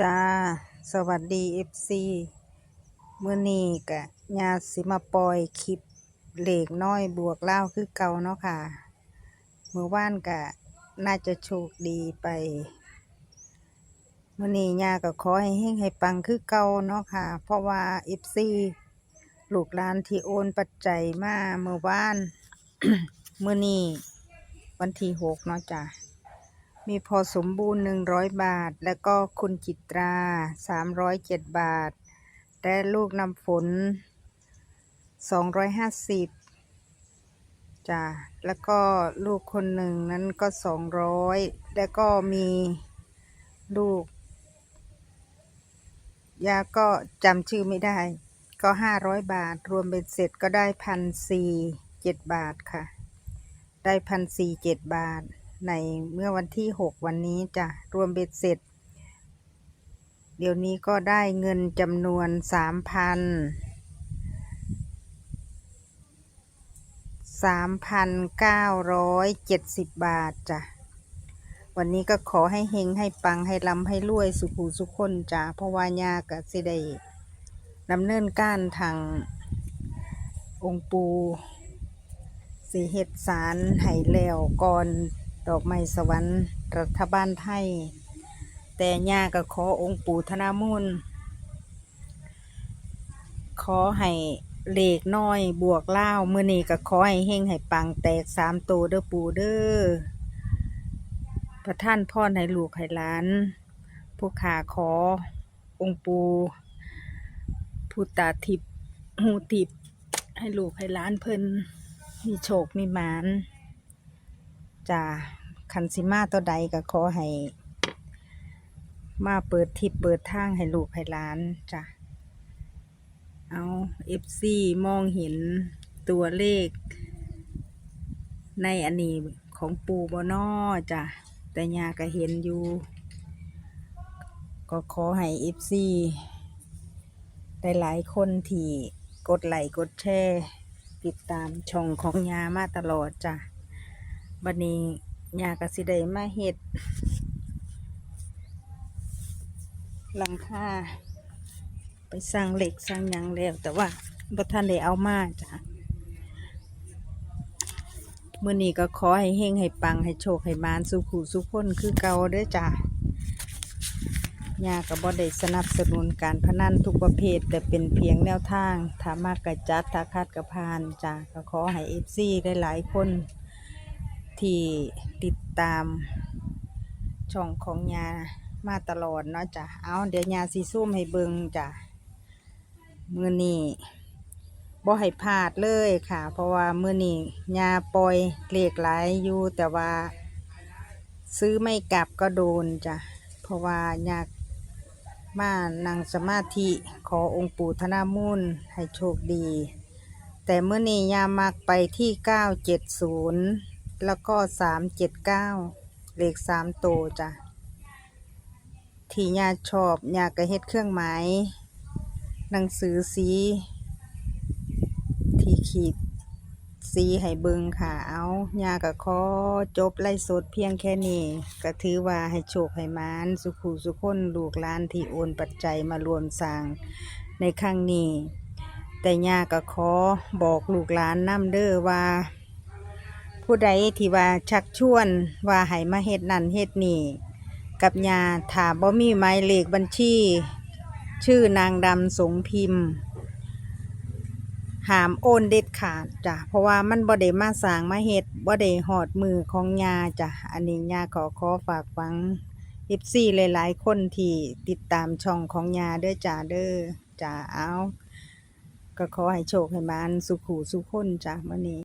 จ้า สวัสดีเอฟซีเมื้อนี้กะญาสิมาปล่อยคลิปเหล็กน้อยบวกเล่าคือเก่าเนาะค่ะ เมื่อวานกะน่าจะโชคดีไปมื้อนี้ญาก็ขอให้เฮงให้ปังคือเก่าเนาะค่ะ เพราะว่าเอฟซีลูกหลานที่โอนปัจจัยมาเมื่อวานเมื้อนี้วันที่หกเนาะจ้ะ มีพอสมบูรณ์หนึ่งร้อยบาท แล้วก็คุณจิตราสามร้อยเจ็ดบาท และลูกน้ำฝนสองร้อยห้าสิบจ้ะแล้วก็ลูกคนหนึ่งนั้นก็สองร้อยแล้วก็มีลูก ยาก็จำชื่อไม่ได้ ก็ห้าร้อยบาท รวมเป็นเสร็จก็ได้พันสี่เจ็ดบาทค่ะ ได้พันสี่เจ็ดบาท ในเมื่อวันที่หกวันนี้จะรวมเบ็ดเสร็จ เดี๋ยวนี้ก็ได้เงินจำนวนสามพันสามพันเก้าร้อยเจ็ดสิบบาทจ้ะ วันนี้ก็ขอให้เฮงให้ปังให้ลำให้รวยสุขูสุขคนจ้ะเพราะว่ายากะสิได้ดำเนินการทางองค์ปูสีเฮ็ดสารให้แล้วก่อน ดอกไม้สวรรค์รัฐบาลไทย แต่ย่าก็ขอองค์ปู่ธนามูล ขอให้เลขน้อยบวกเล่าวมือนี้ก็ขอให้เฮงให้ปังแตกสามโตเด้อปู่เด้อประท่านพ่อให้ลูกให้หลาน ผู้ขาขอองค์ปู่ผู้ตาทิพหูทิพให้ลูกให้หลานเพิ่นมีโชคมีหมาน จ้าคันสิมาตัวใดก็ขอให้ มาเปิดทิปเปิดทางให้ลูกให้หลานจ้ะเอาเอฟซีมองเห็นตัวเลข ในอันนี้ของปูบอนอจ้ะแต่ยาก็เห็นอยู่ ก็ขอให้เอฟซีได้หลายคนที่กดไลค์กดแชร์ติดตามช่องของยามาตลอดจ้ะ บัดนี้ยากระสิได้มาเฮ็ดหลังคาไปสร้างเหล็กสร้างยังแล้ว แต่ว่าบ่ท่านได้เอามาจ้ะมื่อนี้ก็ขอให้เฮงให้ปังให้โชคให้มานสุขุสุขคนคือเก่าเด้อจ้ะยากับบ่ได้สนับสนุนการพนันทุกประเภท แต่เป็นเพียงแนวทางถามากกระจัดถาคาดกระพานจ้ะก็ขอให้เอฟซีได้หลายคน ที่ติดตามช่องของยามาตลอดเนาะจ้ะ เอาเดี๋ยวยาสีซุ่มให้เบิงจ้ะ มือนี้บ่ให้พลาดเลยค่ะ เพราะว่ามือนี้ยาปล่อยเลขหลายอยู่แต่ว่า ซื้อไม่กลับก็โดนจ้ะ เพราะว่าอยากมานั่งสมาธิขอองค์ปู่ธนามูลให้โชคดี แต่เมื่อนี้ยามักไปที่เก้าเจ็ดศูนย์ แล้วก็สามเจ็ดเก้าเลขสามโตวจ้ะที่ยาชอบยากระเฮ็ดเครื่องหมายหนังสือสี ที่ขีดสีให้เบิงค่ะเอายาก็ขอจบไล่สดเพียงแค่นี้ก็ถือว่าให้โชคให้มานสุขุสุขคนลูกหลานที่โอนปัจจัยมารวมสร้างในครั้งนี้แต่ยาก็ขอบอกลูกหลานน้ำเด้อว่า ผู้ใดที่ว่าชักชวนว่าให้มาเฮ็ดนั่นเฮ็ดนี่กับยาถาบ่มีหมายเลขบัญชี ชื่อนางดำสงพิมพ์หามโอนเด็ดขาดจ้ะเพราะว่ามันบ่ได้มาสร้างมาเฮ็ดบ่ได้หอดมือของยาจ้ะอันนี้ยาขอขอฝากฟัง FC หลาย ๆ คนที่ติดตามช่องของยาเด้อจ้าเด้อจ้าเอาก็ขอให้โชคให้มานสุขหูสุขคนจ้ะมื้อนี้